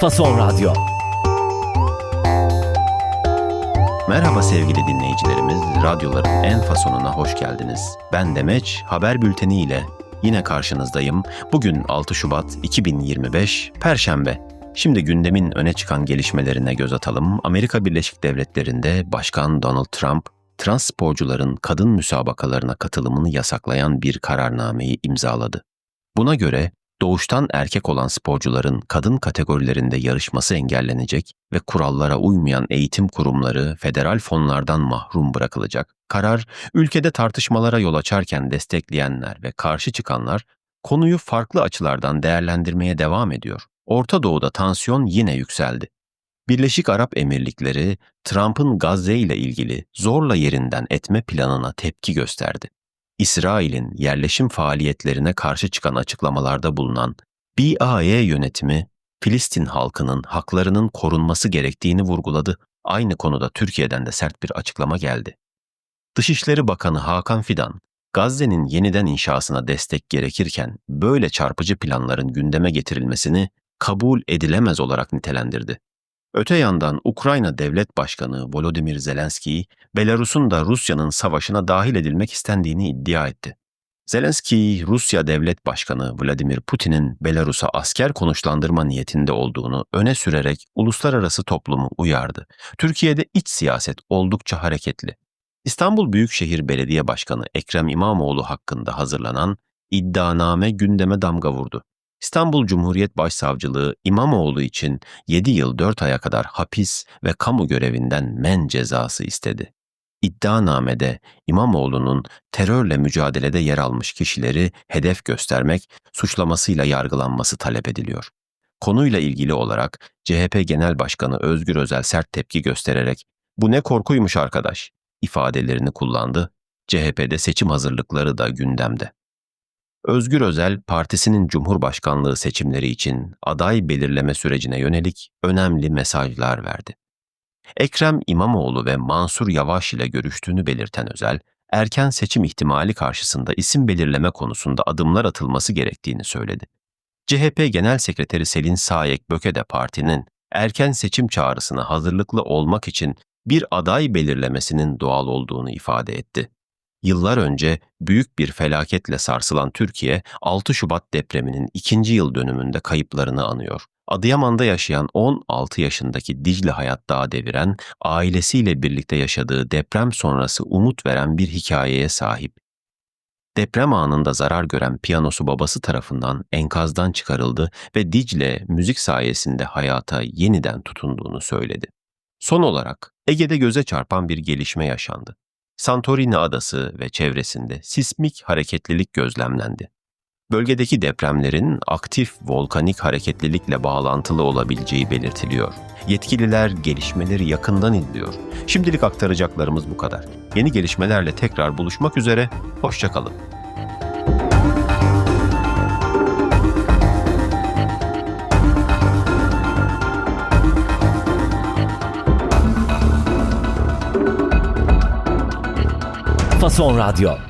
Fason Radyo. Merhaba sevgili dinleyicilerimiz, radyoların en fasonuna hoş geldiniz. Ben Demeç, haber bülteni ile yine karşınızdayım. Bugün 6 Şubat 2025, Perşembe. Şimdi gündemin öne çıkan gelişmelerine göz atalım. Amerika Birleşik Devletleri'nde Başkan Donald Trump, trans sporcuların kadın müsabakalarına katılımını yasaklayan bir kararnameyi imzaladı. Buna göre doğuştan erkek olan sporcuların kadın kategorilerinde yarışması engellenecek ve kurallara uymayan eğitim kurumları federal fonlardan mahrum bırakılacak. Karar, ülkede tartışmalara yol açarken destekleyenler ve karşı çıkanlar konuyu farklı açılardan değerlendirmeye devam ediyor. Orta Doğu'da tansiyon yine yükseldi. Birleşik Arap Emirlikleri, Trump'ın Gazze ile ilgili zorla yerinden etme planına tepki gösterdi. İsrail'in yerleşim faaliyetlerine karşı çıkan açıklamalarda bulunan BAE yönetimi, Filistin halkının haklarının korunması gerektiğini vurguladı. Aynı konuda Türkiye'den de sert bir açıklama geldi. Dışişleri Bakanı Hakan Fidan, Gazze'nin yeniden inşasına destek gerekirken böyle çarpıcı planların gündeme getirilmesini kabul edilemez olarak nitelendirdi. Öte yandan Ukrayna Devlet Başkanı Volodymyr Zelenski, Belarus'un da Rusya'nın savaşına dahil edilmek istendiğini iddia etti. Zelenski, Rusya Devlet Başkanı Vladimir Putin'in Belarus'a asker konuşlandırma niyetinde olduğunu öne sürerek uluslararası toplumu uyardı. Türkiye'de iç siyaset oldukça hareketli. İstanbul Büyükşehir Belediye Başkanı Ekrem İmamoğlu hakkında hazırlanan iddianame gündeme damga vurdu. İstanbul Cumhuriyet Başsavcılığı İmamoğlu için 7 yıl 4 aya kadar hapis ve kamu görevinden men cezası istedi. İddianamede İmamoğlu'nun terörle mücadelede yer almış kişileri hedef göstermek suçlamasıyla yargılanması talep ediliyor. Konuyla ilgili olarak CHP Genel Başkanı Özgür Özel sert tepki göstererek "Bu ne korkuymuş arkadaş?" ifadelerini kullandı. CHP'de seçim hazırlıkları da gündemde. Özgür Özel, partisinin Cumhurbaşkanlığı seçimleri için aday belirleme sürecine yönelik önemli mesajlar verdi. Ekrem İmamoğlu ve Mansur Yavaş ile görüştüğünü belirten Özel, erken seçim ihtimali karşısında isim belirleme konusunda adımlar atılması gerektiğini söyledi. CHP Genel Sekreteri Selin Sayek Böke de partinin erken seçim çağrısına hazırlıklı olmak için bir aday belirlemesinin doğal olduğunu ifade etti. Yıllar önce büyük bir felaketle sarsılan Türkiye, 6 Şubat depreminin ikinci yıl dönümünde kayıplarını anıyor. Adıyaman'da yaşayan 16 yaşındaki Dicle Hayat Dağı deviren, ailesiyle birlikte yaşadığı deprem sonrası umut veren bir hikayeye sahip. Deprem anında zarar gören piyanosu babası tarafından enkazdan çıkarıldı ve Dicle müzik sayesinde hayata yeniden tutunduğunu söyledi. Son olarak Ege'de göze çarpan bir gelişme yaşandı. Santorini adası ve çevresinde sismik hareketlilik gözlemlendi. Bölgedeki depremlerin aktif volkanik hareketlilikle bağlantılı olabileceği belirtiliyor. Yetkililer gelişmeleri yakından izliyor. Şimdilik aktaracaklarımız bu kadar. Yeni gelişmelerle tekrar buluşmak üzere, hoşçakalın. Fason Radyo.